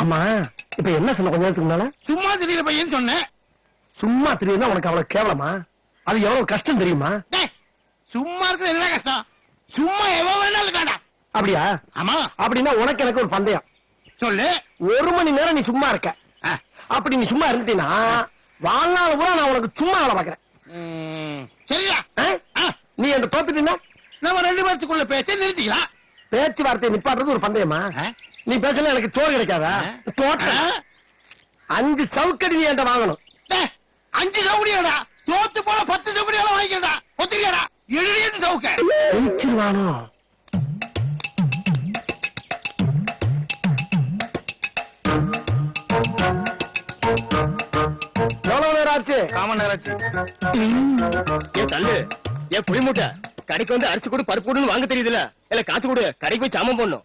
ஆமா இப்ப என்ன சொன்ன கொஞ்ச நேரத்துக்கு முன்னால? சும்மா திடீர் பையன் சொன்னேன் சும்மா தெரியுதுன்னா உனக்கு அவ்வளவு கேவலமா? அது எவ்வளவு கஷ்டம் தெரியுமா? சும்மா இருக்கிற என்ன கஷ்டம்? சும்மா எவ்வளவு வேணாலும் இருக்காடா அப்படியா? ஆமா. அப்படின்னா உனக்கு எனக்கு ஒரு பந்தயம். சொல்லு. ஒரு மணி நேரம் நீ சும்மா இருக்க. அப்படி நீ சும்மா இருந்தீன்னா வாழ்நாள் பூரா நான் உனக்கு சும்மா வேலை பாக்குறேன் சரியா? நீ அந்த தோத்துட்டீங்கன்னா நம்ம ரெண்டு பேர்த்துக்குள்ள பேச்ச நிறுத்திக்கலாம். பேச்சுவார்த்தையை நிப்பாட்டுறது ஒரு பந்தயமா? நீ பேசல எனக்கு சோறு கிடைக்காதா? ஆ? தோட்ட. ஆ? அஞ்சு சவுக்கடி நீ என்கிட்ட வாங்கணும். அஞ்சு சவுடியாடா தோத்து போல பத்து சவுடியால வாங்கிக்கிறடா? ஒத்துக்கியாடா? எழுதியது சவுக்க. ஜெயிச்சிருவானோ? எவ்வளவு நேரம் ஆச்சு? காமன் நேராச்சு ஏ தள்ளு. ஏ புளி மூட்டை கடைக்கு வந்து அரிசி கொடு பருப்பு கொடுன்னு வாங்க தெரியுதுல இல்ல காசு கொடு கடைக்கு போய் சாமம் போடணும்.